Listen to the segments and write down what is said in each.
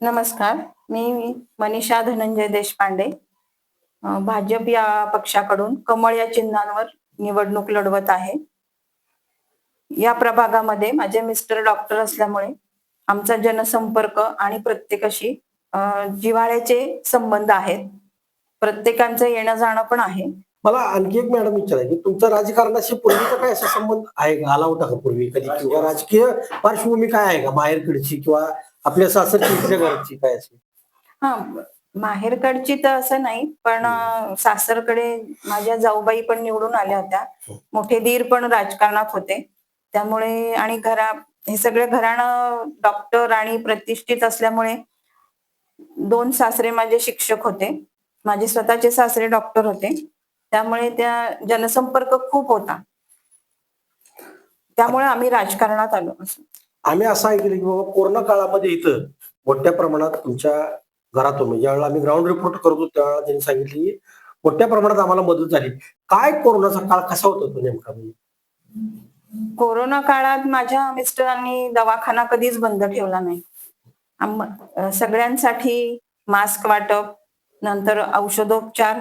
नमस्कार. मी मनीषा धनंजय देशपांडे. भाजप या पक्षाकडून कमळ या चिन्हांवर निवडणूक लढवत आहे. या प्रभागामध्ये माझे मिस्टर डॉक्टर असल्यामुळे आमचा जनसंपर्क आणि प्रत्येकाशी जिव्हाळ्याचे संबंध आहेत. प्रत्येकांचं येणं जाणं पण आहे. मला आणखी एक मॅडम विचारायची तुमचा राजकारणाशी पूर्वीचा काय असा संबंध आहे? का आला होता का पूर्वी. कधी किंवा राजकीय पार्श्वभूमी काय आहे का? बाहेरकडची किंवा आपल्या सासरची इथल्या घरची काय अशी हा माहेरकडची तर असं नाही पण सासरकडे माझ्या जाऊबाई पण निवडून आल्या होत्या. मोठे दीर पण राजकारणात होते. त्यामुळे आणि घरा हे सगळे घराणं डॉक्टर आणि प्रतिष्ठित असल्यामुळे दोन सासरे माझे शिक्षक होते. माझे स्वतःचे सासरे डॉक्टर होते. त्यामुळे त्या जनसंपर्क खूप होता. त्यामुळे आम्ही राजकारणात आलो असं. आम्ही असं ऐकलं की बाबा कोरोना काळामध्ये इथं मोठ्या प्रमाणात तुमच्या घरातून म्हणजे ज्यावेळेला आम्ही ग्राउंड रिपोर्ट करतो त्यावेळेला त्यांनी सांगितले की मोठ्या प्रमाणात आम्हाला मदत झाली. काय कोरोनाचा काळ कसा होता तो नेमका? म्हणजे कोरोना काळात माझ्या मिस्टरांनी दवाखाना कधीच बंद ठेवला नाही. सगळ्यांसाठी मास्क वाटप नंतर औषधोपचार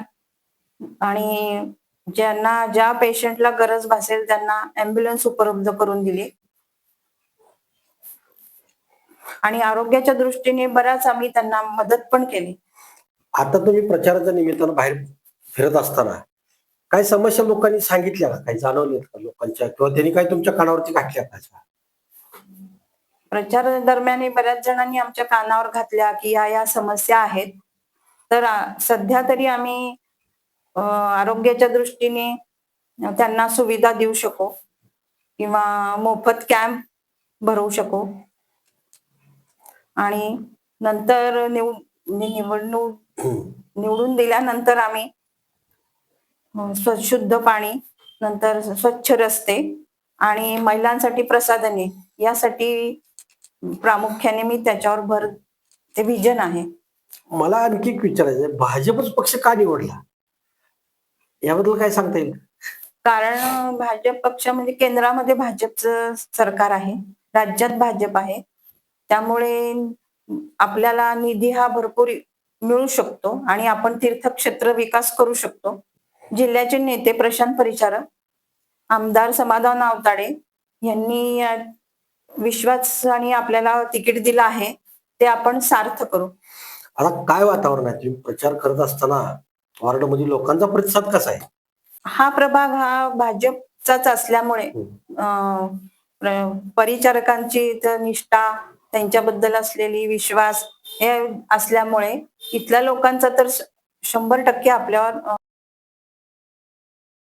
आणि ज्यांना ज्या पेशंटला गरज भासेल त्यांना अँब्युलन्स उपलब्ध करून दिली. आणि आरोग्याच्या दृष्टीने बराच आम्ही त्यांना मदत पण केली. आता तुम्ही प्रचाराच्या निमित्तानं बाहेर फिरत असताना काय समस्या लोकांनी सांगितल्या का? काही जाणवल्यात का लोकांच्या? किंवा त्यांनी काय तुमच्या कानावरती घातल्या का? प्रचार दरम्यान बऱ्याच जणांनी आमच्या कानावर घातल्या की या या समस्या आहेत. तर सध्या तरी आम्ही आरोग्याच्या दृष्टीने त्यांना सुविधा देऊ शकू किंवा मोफत कॅम्प भरवू शकू. आणि नंतर निव नि- निवडणूक निवडून दिल्यानंतर आम्ही अ, स्व- शुद्ध पाणी नंतर स्वच्छ रस्ते आणि महिलांसाठी प्रसाधने यासाठी प्रामुख्याने मी त्याच्यावर भर ते विजन आहे. मला आणखी एक विचारायचं भाजपच पक्ष का निवडला? याबद्दल काय सांगता येईल? कारण भाजप पक्ष म्हणजे केंद्रामध्ये भाजपचं सरकार आहे राज्यात भाजप आहे. त्यामुळे आपल्याला निधी हा भरपूर मिळू शकतो आणि आपण तीर्थक्षेत्र विकास करू शकतो. जिल्ह्याचे नेते प्रशांत परिचारक आमदार समाधान आवताडे यांनी अ, विश्वासाने आपल्याला तिकीट दिलं आहे ते आपण सार्थ करू. आता काय वातावरण आहे? तुम्ही प्रचार करत असताना वॉर्डमध्ये लोकांचा प्रतिसाद कसा आहे? हा प्रभाग हा भाजपचाच असल्यामुळे परिचारकांची निष्ठा त्यांच्याबद्दल असलेली विश्वास हे असल्यामुळे इथल्या लोकांचा तर शंभर टक्के आपल्यावर